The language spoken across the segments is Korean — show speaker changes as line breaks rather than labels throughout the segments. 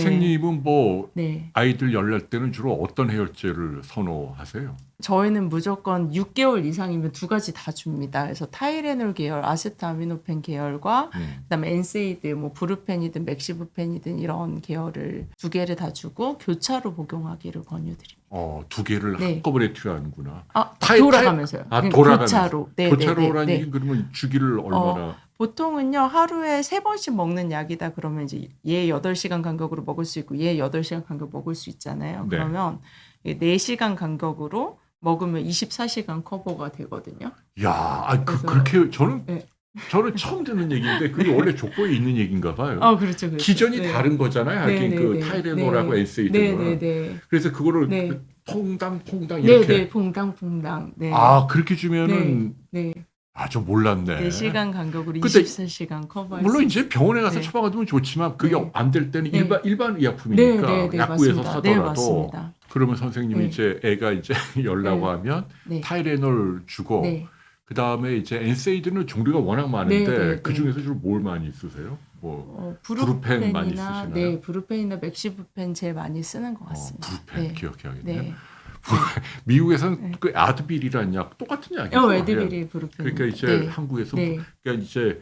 선생님은 뭐
네.
아이들 열날 때는 주로 어떤 해열제를 선호하세요?
저희는 무조건 6개월 이상이면 두 가지 다 줍니다. 그래서 타이레놀 계열, 아세트아미노펜 계열과
음.
그다음에 엔세이드, 뭐 브루펜이든 맥시부펜이든 이런 계열을 두 개를 다 주고 교차로 복용하기를 권유드립니다.
어, 두 개를
네.
한꺼번에 투여하는구나.
아
타이-
돌아가면서요.
아, 돌아가면서.
교차로. 네,
교차로라는
네, 네, 네.
그러면 주기를 얼마나
보통은요 하루에 세 번씩 먹는 약이다 그러면 이제 얘 8시간 간격으로 먹을 수 있고 얘 8시간 간격 먹을 수 있잖아요.
네.
그러면 4시간 간격으로 먹으면 24시간 커버가 되거든요.
야, 아, 그, 그렇게 저는
네.
저는 처음 듣는 얘기인데 그게 원래 족보에 있는 얘기인가 봐요.
아 그렇죠. 그렇죠.
기전이
네.
다른 거잖아요.
네,
하긴
네,
그
네.
타이레놀하고
네.
엔세이드는.
네, 네, 네.
그래서 그거를
네.
그 퐁당 퐁당
네,
이렇게
네, 퐁당퐁당. 네.
아 그렇게 주면은
네.
아 저 몰랐네.
4시간 간격으로
근데
24시간 커버할
물론
수
이제 병원에 가서
네.
처방받으면 좋지만 그게
네.
안 될 때는
네.
일반 일반
네,
의약품이니까
네, 네,
약국에서
맞습니다. 네,
사더라도
맞습니다.
그러면 선생님이
네.
이제 애가 이제 열라고
네.
하면
네.
타이레놀 주고
네.
그 다음에 이제 엔세이드는 종류가 워낙 많은데
네, 네,
그
네.
중에서 주로 뭘 많이 쓰세요? 뭐
어,
브루펜 많이 쓰시나요?
네, 브루펜이나 맥시부펜 제일 많이 쓰는 것
어,
같습니다.
브루펜
네.
기억해야겠네요.
네.
미국에서는
네.
그 아드빌이라는 약 똑같은 약이죠.
어, 에드빌이 브루펜.
그러니까 이제
네.
한국에서
네.
그러니까 이제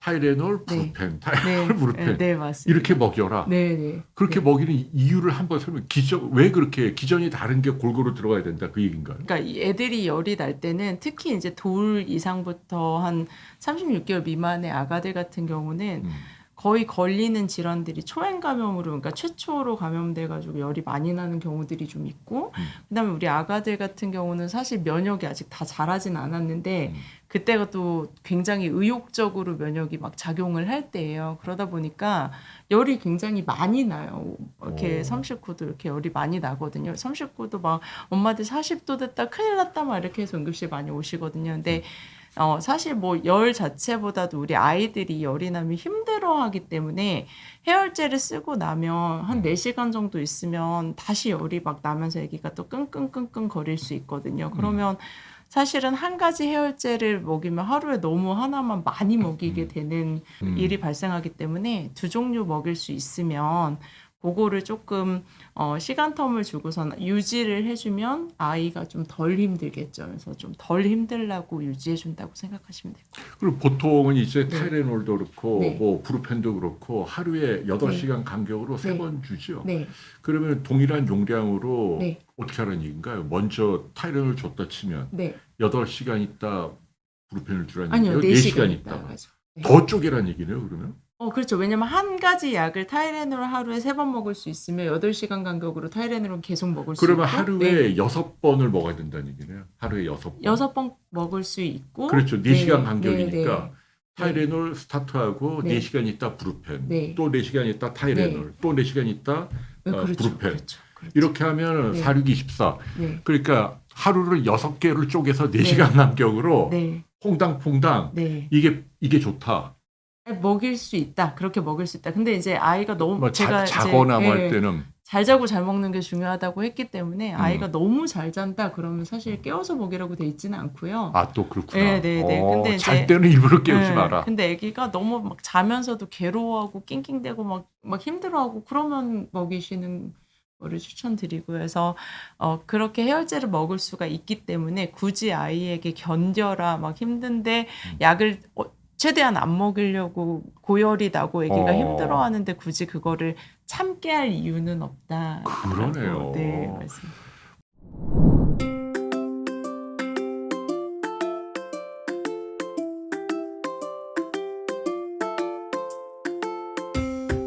타이레놀,
네.
브루펜, 타이레놀,
네.
브루펜
네.
이렇게 먹여라. 그렇게
네.
먹이는 이유를 한번 설명. 기전 왜 그렇게 기전이 다른 게 골고루 들어가야 된다 그 얘기인가요?
그러니까 이 애들이 열이 날 때는 특히 이제 돌 이상부터 한 36개월 미만의 아가들 같은 경우는
음.
거의 걸리는 질환들이 초행 감염으로 그러니까 최초로 감염돼 가지고 열이 많이 나는 경우들이 좀 있고
음.
그다음에 우리 아가들 같은 경우는 사실 면역이 아직 다 자라진 않았는데
음.
그때가 또 굉장히 의욕적으로 면역이 막 작용을 할 때예요. 그러다 보니까 열이 굉장히 많이 나요. 이렇게
오.
39도 이렇게 열이 많이 나거든요. 39도 막 엄마들 40도 됐다 큰일 났다 막 이렇게 해서 응급실 많이 오시거든요. 근데 어, 사실 뭐 열 자체보다도 우리 아이들이 열이 나면 힘들어하기 때문에 해열제를 쓰고 나면 한 4시간 정도 있으면 다시 열이 막 나면서 아기가 또 끙끙끙끙 거릴 수 있거든요. 그러면 사실은 한 가지 해열제를 먹이면 하루에 너무 하나만 많이 먹이게 되는
음.
일이 발생하기 때문에 두 종류 먹일 수 있으면 그거를 조금 어, 시간 텀을 주고선 유지를 해주면 아이가 좀 덜 힘들겠죠. 그래서 좀 덜 힘들라고 유지해준다고 생각하시면 돼요.
그리고 보통은 이제
네.
타이레놀도 그렇고
네.
뭐 브루펜도 그렇고 하루에 8시간 간격으로 세
네.
번 주죠.
네,
그러면 동일한 용량으로
네.
어떻게 하는 얘기인가요? 먼저 타이레놀 줬다 치면
네.
8시간 있다 브루펜을 주라는 얘기예요?
네
4시간
시간
있다.
있다. 맞아. 네.
더 쪼개라는 얘기네요, 그러면?
어, 그렇죠. 왜냐면 한 가지 약을 타이레놀 하루에 세번 먹을 수 있으면 8 시간 간격으로 타이레놀을 계속 먹을 수
그러면
있고
하루에
네.
여섯 번을 먹어야 된다는 얘기네요. 하루에 여섯 번.
여섯 번 먹을 수 있고
그렇죠. 4시간 간격이니까
네, 네.
타이레놀 스타트하고
네.
4시간 있다 브루펜,
네.
또 4시간 있다 타이레놀, 또 4시간 있다
네,
어,
그렇죠.
브루펜.
그렇죠. 그렇죠.
이렇게 하면
네.
4, 6, 24.
네.
그러니까 하루를 6개를 쪼개서 4시간 간격으로
네.
퐁당퐁당
네.
이게 이게 좋다.
먹일 수 있다. 그렇게 먹일 수 있다. 근데 이제 아이가 너무
뭐
제가
자,
이제,
자거나 뭐
예,
할 때는
잘 자고 잘 먹는 게 중요하다고 했기 때문에
음.
아이가 너무 잘 잔다 그러면 사실 깨워서 먹이라고 돼 있지는 않고요.
아 또 그렇구나.
네, 네, 네.
어,
근데
잘
이제-
때는 일부러 깨우지
네,
마라.
근데 아기가 너무 막 자면서도 괴로워하고 낑낑대고 막, 막 힘들어하고 그러면 먹이시는 거를 추천드리고요. 그래서 어, 그렇게 해열제를 먹을 수가 있기 때문에 굳이 아이에게 견뎌라 막 힘든데
음.
약을 어, 최대한 안 먹이려고 고열이 나고 아기가
어.
힘들어하는데 굳이 그거를 참게 할 이유는 없다.
그러네요.
네, 말씀.